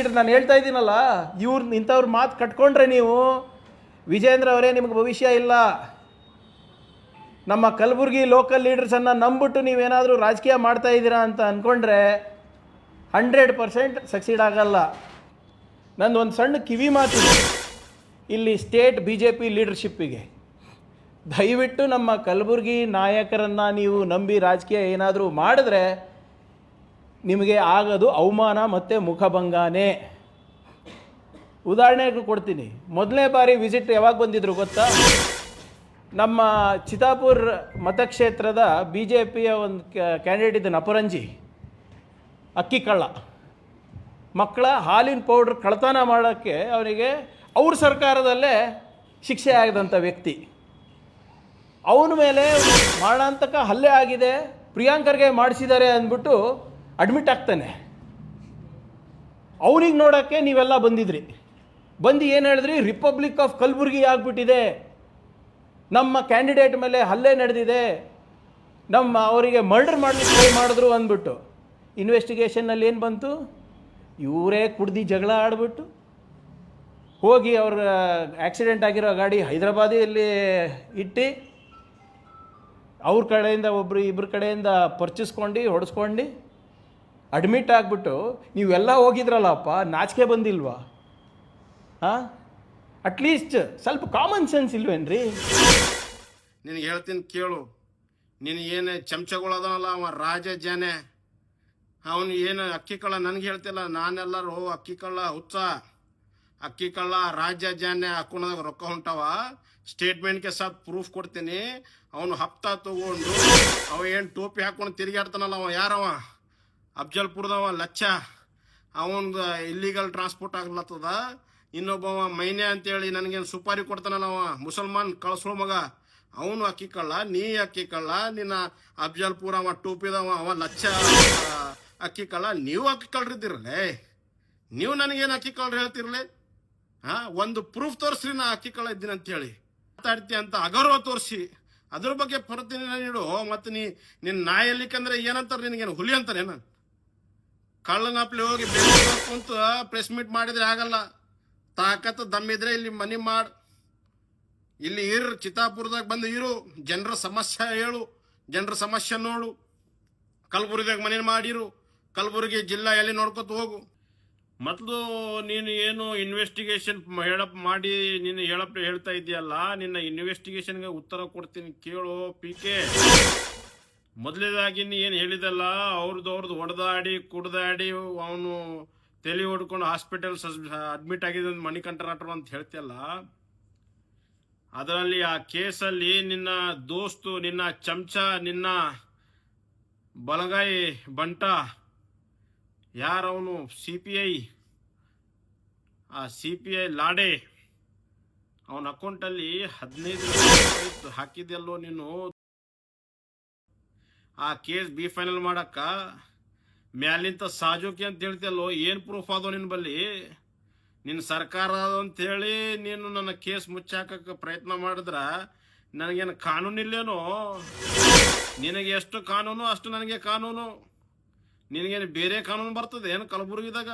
Leader ನಾನು ಹೇಳ್ತಾ ಇದ್ದೀನಲ್ಲ, ಇವ್ರು ಇಂಥವ್ರ ಮಾತು ಕಟ್ಕೊಂಡ್ರೆ ನೀವು, ವಿಜೇಂದ್ರ ಅವರೇ ನಿಮಗೆ ಭವಿಷ್ಯ ಇಲ್ಲ. ನಮ್ಮ ಕಲಬುರಗಿ ಲೋಕಲ್ ಲೀಡರ್ಸನ್ನು ನಂಬಿಟ್ಟು ನೀವೇನಾದರೂ ರಾಜಕೀಯ ಮಾಡ್ತಾ ಇದ್ದೀರಾ ಅಂತ ಅಂದ್ಕೊಂಡ್ರೆ ಹಂಡ್ರೆಡ್ ಪರ್ಸೆಂಟ್ ಸಕ್ಸೀಡ್ ಆಗಲ್ಲ. ನಂದು ಒಂದು ಸಣ್ಣ ಕಿವಿ ಮಾತಿದೆ ಇಲ್ಲಿ ಸ್ಟೇಟ್ ಬಿ ಜೆ ಪಿ ಲೀಡರ್ಶಿಪ್ಪಿಗೆ ದಯವಿಟ್ಟು ನಮ್ಮ ಕಲಬುರಗಿ ನಾಯಕರನ್ನು ನೀವು ನಂಬಿ ರಾಜಕೀಯ ಏನಾದರೂ ಮಾಡಿದ್ರೆ ನಿಮಗೆ ಆಗೋದು ಅವಮಾನ ಮತ್ತು ಮುಖಭಂಗನೇ. ಉದಾಹರಣೆ ಕೊಡ್ತೀನಿ. ಮೊದಲನೇ ಬಾರಿ ವಿಸಿಟ್ ಯಾವಾಗ ಬಂದಿದ್ರು ಗೊತ್ತಾ? ನಮ್ಮ ಚಿತಾಪುರ್ ಮತಕ್ಷೇತ್ರದ ಬಿ ಜೆ ಪಿಯ ಒಂದು ಕ್ಯಾಂಡಿಡೇಟ್ ಇದ್ದಾನೆ ಅಪರಂಜಿ ಅಕ್ಕಿ ಕಳ್ಳ. ಮಕ್ಕಳ ಹಾಲಿನ ಪೌಡ್ರ್ ಕಳ್ತನ ಮಾಡೋಕ್ಕೆ ಅವರಿಗೆ ಅವ್ರ ಸರ್ಕಾರದಲ್ಲೇ ಶಿಕ್ಷೆ ಆಗಿದಂಥ ವ್ಯಕ್ತಿ. ಅವನ ಮೇಲೆ ಮರಣಾಂತಕ ಹಲ್ಲೆ ಆಗಿದೆ. ಪ್ರಿಯಾಂಕರ್ಗೆ ಮಾಡಿಸಿದ್ದಾರೆ ಅಂದ್ಬಿಟ್ಟು ಅಡ್ಮಿಟ್ ಆಗ್ತಾನೆ. ಅವ್ರಿಗೆ ನೋಡೋಕ್ಕೆ ನೀವೆಲ್ಲ ಬಂದಿದ್ರಿ. ಬಂದು ಏನು ಹೇಳಿದ್ರಿ? ರಿಪಬ್ಲಿಕ್ ಆಫ್ ಕಲ್ಬುರ್ಗಿ ಆಗಿಬಿಟ್ಟಿದೆ. ನಮ್ಮ ಕ್ಯಾಂಡಿಡೇಟ್ ಮೇಲೆ ಹಲ್ಲೆ ನಡೆದಿದೆ. ನಮ್ಮ ಅವರಿಗೆ ಮರ್ಡರ್ ಮಾಡಲಿಕ್ಕೆ ಟ್ರೈ ಮಾಡಿದ್ರು ಅಂದ್ಬಿಟ್ಟು. ಇನ್ವೆಸ್ಟಿಗೇಷನ್ನಲ್ಲಿ ಏನು ಬಂತು? ಇವರೇ ಕುಡ್ದು ಜಗಳ ಆಡಿಬಿಟ್ಟು. ಹೋಗಿ ಅವ್ರ ಆಕ್ಸಿಡೆಂಟ್ ಆಗಿರೋ ಗಾಡಿ ಹೈದರಾಬಾದಿಯಲ್ಲಿ ಇಟ್ಟು ಅವ್ರ ಕಡೆಯಿಂದ ಒಬ್ಬರು ಇಬ್ಬರ ಕಡೆಯಿಂದ ಪರ್ಚಿಸ್ಕೊಂಡು ಹೊಡೆಸ್ಕೊಂಡು ಅಡ್ಮಿಟ್ ಆಗಿಬಿಟ್ಟು, ನೀವೆಲ್ಲ ಹೋಗಿದ್ರಲ್ಲಪ್ಪ, ನಾಚಿಕೆ ಬಂದಿಲ್ವಾ? ಹಾಂ? ಅಟ್ಲೀಸ್ಟ್ ಸ್ವಲ್ಪ ಕಾಮನ್ ಸೆನ್ಸ್ ಇಲ್ವೇನ್ರಿ? ನಿನಗೆ ಹೇಳ್ತೀನಿ ಕೇಳು. ನಿನಗೇನು ಏನು ಚಮಚಗಳದನಲ್ಲ ಅವ ರಾಜ ಜನೆ. ಅವನು ಏನು ಅಕ್ಕಿ ಕಳ್ಳ ನನಗೆ ಹೇಳ್ತಿಲ್ಲ, ನಾನೆಲ್ಲರೂ ಅಕ್ಕಿ ಕಳ್ಳ ಹುಚ್ಚ. ಅಕ್ಕಿ ಕಳ್ಳ ರಾಜ್ಯ ಜಾನೆ ಹಾಕೊಂಡಾಗ ರೊಕ್ಕ ಹೊಂಟವ. ಸ್ಟೇಟ್ಮೆಂಟ್ಗೆ ಸಹ ಪ್ರೂಫ್ ಕೊಡ್ತೀನಿ. ಅವನು ಹಪ್ತಾ ತಗೊಂಡು, ಅವ ಏನು ಟೋಪಿ ಹಾಕೊಂಡು ತಿರುಗಾಡ್ತಾನಲ್ಲ ಅವ ಯಾರವ? ಅಫ್ಜಲ್ಪುರದವ ಲಚ್ಚ. ಅವನ್ದು ಇಲ್ಲಿಗಲ್ ಟ್ರಾನ್ಸ್ಪೋರ್ಟ್ ಆಗ್ಲತ್ತದ. ಇನ್ನೊಬ್ಬವ ಮೈನೆ ಅಂತೇಳಿ ನನಗೇನು ಸುಪಾರಿ ಕೊಡ್ತಾನಲ್ಲ ಅವ, ಮುಸಲ್ಮಾನ್ ಕಳ್ಸೋ ಮಗ. ಅವನು ಅಕ್ಕಿ ಕಳ್ಳ, ನೀ ಅಕ್ಕಿ ಕಳ್ಳ, ನಿನ್ನ ಅಫ್ಜಲ್ಪುರ ಅವ, ಟೋಪಿದವ, ಅವ ಲಚ್ಚ, ಅಕ್ಕಿ ಕಳ್ಳ. ನೀವು ಅಕ್ಕಿ ಕಳ್ರಿದ್ದೀರಲ್ಲೇ ನೀವು ನನಗೇನು ಅಕ್ಕಿ ಕಳ್ರು ಹೇಳ್ತಿರ್ಲಿ? ಹಾ, ಒಂದು ಪ್ರೂಫ್ ತೋರಿಸ್ರಿ, ನಾ ಅಕ್ಕಿ ಕಳ್ಳ ಇದ್ದೀನಿ ಅಂತ ಹೇಳಿ ಮಾತಾಡ್ತಿ ಅಂತ ಅಗೌರವ ತೋರಿಸಿ. ಅದ್ರ ಬಗ್ಗೆ ಪ್ರತಿನಿಧಿ ನೀಡು ಮತ್ತೆ ನೀ ನಿನ್ನ ನಾಯಲ್ಲಿಕ್ಕಂದ್ರೆ ಏನಂತಾರೆ ನಿನಗೇನು ಹುಲಿ ಅಂತಾರೇನು? ಕಳ್ಳನಪ್ಲೆ ಹೋಗಿ ಕುಂತು ಪ್ರೆಸ್ ಮೀಟ್ ಮಾಡಿದ್ರೆ ಆಗಲ್ಲ. ತಾಕತ್ತು ದಮ್ಮಿದ್ರೆ ಇಲ್ಲಿ ಮನಿ ಮಾಡ್. ಇಲ್ಲಿ ಇರ್, ಚಿತ್ತಾಪುರದಾಗ ಬಂದು ಇರು. ಜನರ ಸಮಸ್ಯೆ ಹೇಳು. ಜನರ ಸಮಸ್ಯೆ ನೋಡು. ಕಲಬುರಗಿದಾಗ ಮನೆ ಮಾಡಿರು. ಕಲಬುರಗಿ ಜಿಲ್ಲಾ ಎಲ್ಲಿ ನೋಡ್ಕೊತ ಹೋಗು. ಮೊದಲು ನೀನು ಏನು ಇನ್ವೆಸ್ಟಿಗೇಷನ್ ಹೇಳಪ್ ಮಾಡಿ ನೀನು ಹೇಳಪ್ಪ ಹೇಳ್ತಾ ಇದೆಯಲ್ಲ, ನಿನ್ನ ಇನ್ವೆಸ್ಟಿಗೇಷನ್ಗೆ ಉತ್ತರ ಕೊಡ್ತೀನಿ ಕೇಳು ಪಿ ಕೆ ಮೊದಲೇದಾಗಿ ಏನು ಹೇಳಿದಲ್ಲ ಅವ್ರದ್ದು ಅವ್ರದ್ದು ಹೊಡೆದಾಡಿ ಕುಡ್ದಾಡಿ ಅವನು ತಲೆ ಹೊಡ್ಕೊಂಡು ಹಾಸ್ಪಿಟಲ್ ಅಡ್ಮಿಟ್ ಆಗಿದೆ ಅಂತ ಮಣಿಕಂಠರಾಟ್ರು ಅಂತ ಹೇಳ್ತಿಯಲ್ಲ, ಅದರಲ್ಲಿ ಆ ಕೇಸಲ್ಲಿ ನಿನ್ನ ದೋಸ್ತು, ನಿನ್ನ ಚಮಚ, ನಿನ್ನ ಬಲಗಾಯಿ ಬಂಟ, ಯಾರವನು? ಸಿ ಪಿ ಐ ಆ ಸಿ ಪಿ ಐ ಲಾಡೆ, ಅವನ ಅಕೌಂಟಲ್ಲಿ ಹದಿನೈದು ಲಕ್ಷ. ಹಾಕಿದ್ಯಲ್ಲೋ ನೀನು? ಆ ಕೇಸ್ ಬಿ ಫೈನಲ್ ಮಾಡಕ್ಕ ಮ್ಯಾಲಿಂತ ಸಾಜೋಕಿ ಅಂತ ಹೇಳ್ತಿಯಲ್ಲೋ, ಏನು ಪ್ರೂಫ್ ಅದೋ ನಿನ್ನ ಬಲ್ಲಿ? ನಿನ್ನ ಸರ್ಕಾರ ಹೇಳಿ ನೀನು ನನ್ನ ಕೇಸ್ ಮುಚ್ಚಾಕಕ್ಕೆ ಪ್ರಯತ್ನ ಮಾಡಿದ್ರೆ ನನಗೇನು ಕಾನೂನಿಲ್ಲೇನೋ ನಿನಗೆ ಎಷ್ಟು ಕಾನೂನು ಅಷ್ಟು ನನಗೆ ಕಾನೂನು. ನಿನಗೇನು ಬೇರೆ ಕಾನೂನು ಬರ್ತದೆ? ಏನು ಕಲಬುರಗಿದಾಗ?